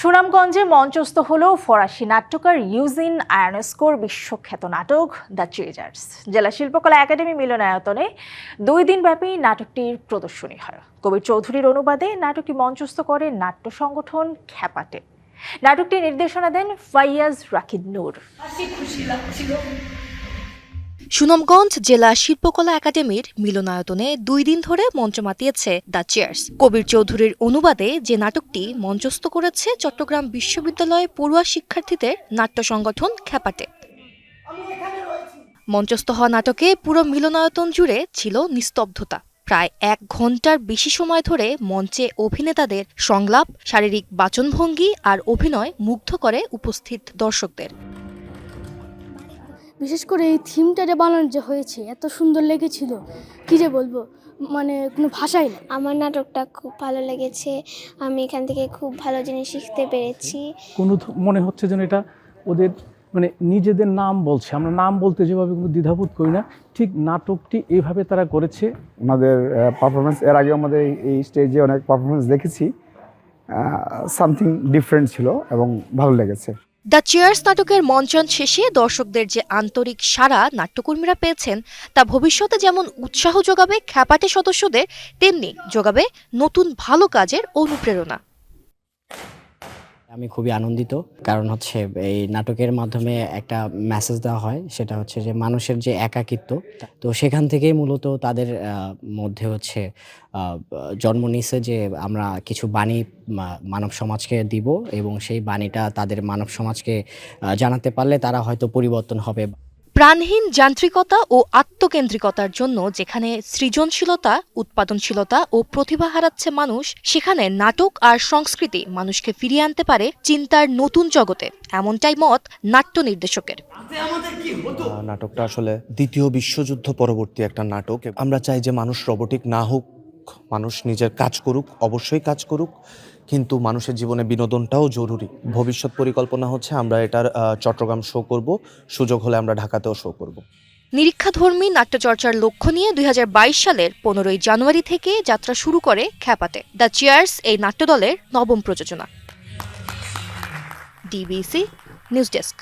সুনামগঞ্জে মঞ্চস্থ হল ফরাসি নাট্যকার ইউজিন আয়নস্কোর বিশ্বখ্যাত নাটক দ্য ট্রেজার্স জেলা শিল্পকলা একাডেমি মিলনায়তনে দুই দিনব্যাপী নাটকটির প্রদর্শনী হয়। কবির চৌধুরীর অনুবাদে নাটকটি মঞ্চস্থ করে নাট্য সংগঠন খ্যাপাটে। নাটকটি নির্দেশনা দেন ফাইয়াজ রাকিদ নূর। সুনামগঞ্জ জেলা শিল্পকলা একাডেমির মিলনায়তনে দুই দিন ধরে মঞ্চ মাতিয়েছে দ্য চেয়ার্স। কবির চৌধুরীর অনুবাদে যে নাটকটি মঞ্চস্থ করেছে চট্টগ্রাম বিশ্ববিদ্যালয় পড়ুয়া শিক্ষার্থীদের নাট্য সংগঠন খ্যাপাটে। মঞ্চস্থ হওয়া নাটকে পুরো মিলনায়তন জুড়ে ছিল নিস্তব্ধতা। প্রায় এক ঘণ্টার বেশি সময় ধরে মঞ্চে অভিনেতাদের সংলাপ, শারীরিক বাচনভঙ্গি আর অভিনয় মুগ্ধ করে উপস্থিত দর্শকদের। বিশেষ করে এই থিমটা যে বানানো যে হয়েছে এত সুন্দর লেগেছিল কি যে বলব? মানে কোনো ভাষাই না। আমার নাটকটা খুব ভালো লেগেছে আমি এখান থেকে খুব ভালো জিনিস শিখতে পেরেছি। কোনো ধ- মনে হচ্ছে যেন এটা ওদের মানে নিজেদের নাম বলছে। আমরা নাম বলতে যেভাবে কোনো দ্বিধাবোধ করি না ঠিক নাটকটি এইভাবে তারা করেছে। ওনাদের পারফরমেন্স এর আগে আমাদের এই- এই স্টেজে অনেক পারফরমেন্স দেখেছি। সামথিং ডিফারেন্ট ছিল এবং ভালো লেগেছে। দ্য চেয়ার্স নাটকের মঞ্চন শেষে দর্শকদের যে আন্তরিক সাড়া নাট্যকর্মীরা পেয়েছেন, তা ভবিষ্যতে যেমন উৎসাহ যোগাবে খ্যাপাটে সদস্যদের, তেমনি যোগাবে নতুন ভালো কাজের অনুপ্রেরণা। আমি খুবই আনন্দিত। কারণ হচ্ছে এই নাটকের মাধ্যমে একটা মেসেজ দেওয়া হয়, সেটা হচ্ছে যে মানুষের যে একাকিত্ব, তো সেখান থেকেই মূলত তাদের মধ্যে হচ্ছে জন্ম নিছে যে আমরা কিছু বাণী মানব সমাজকে দিব এবং সেই বাণীটা তাদের মানব সমাজকে জানাতে পারলে তারা হয়তো পরিবর্তন হবে। প্রাণহীন যান্ত্রিকতা ও আত্মকেন্দ্রিকতার জন্য যেখানে সৃজনশীলতা, উৎপাদনশীলতা ও প্রতিভা হারাচ্ছে মানুষ, সেখানে নাটক আর সংস্কৃতি মানুষকে ফিরিয়ে আনতে পারে চিন্তার নতুন জগতে। এমনটাই মত নাট্য নির্দেশকের নাটকটা আসলে দ্বিতীয় বিশ্বযুদ্ধ পরবর্তী একটা নাটক। আমরা চাই যে মানুষ রোবটিক না হোক মানুষ নিজের কাজ করুক, অবশ্যই কাজ করুক, কিন্তু মানুষের জীবনে বিনোদনটাও জরুরি। ভবিষ্যৎ পরিকল্পনা হচ্ছে আমরা এটার চট্টগ্রাম শো করব, সুযোগ হলে আমরা ঢাকাতেও শো করব। নিরীক্ষাধর্মী নাট্যচর্চার লক্ষ্য নিয়ে দুই হাজার বাইশ সালের পনেরোই জানুয়ারি থেকে যাত্রা শুরু করে খ্যাপাতে। দ্য চেয়ার্স, এই নাট্যদলের নবম প্রযোজনা। DBC news desk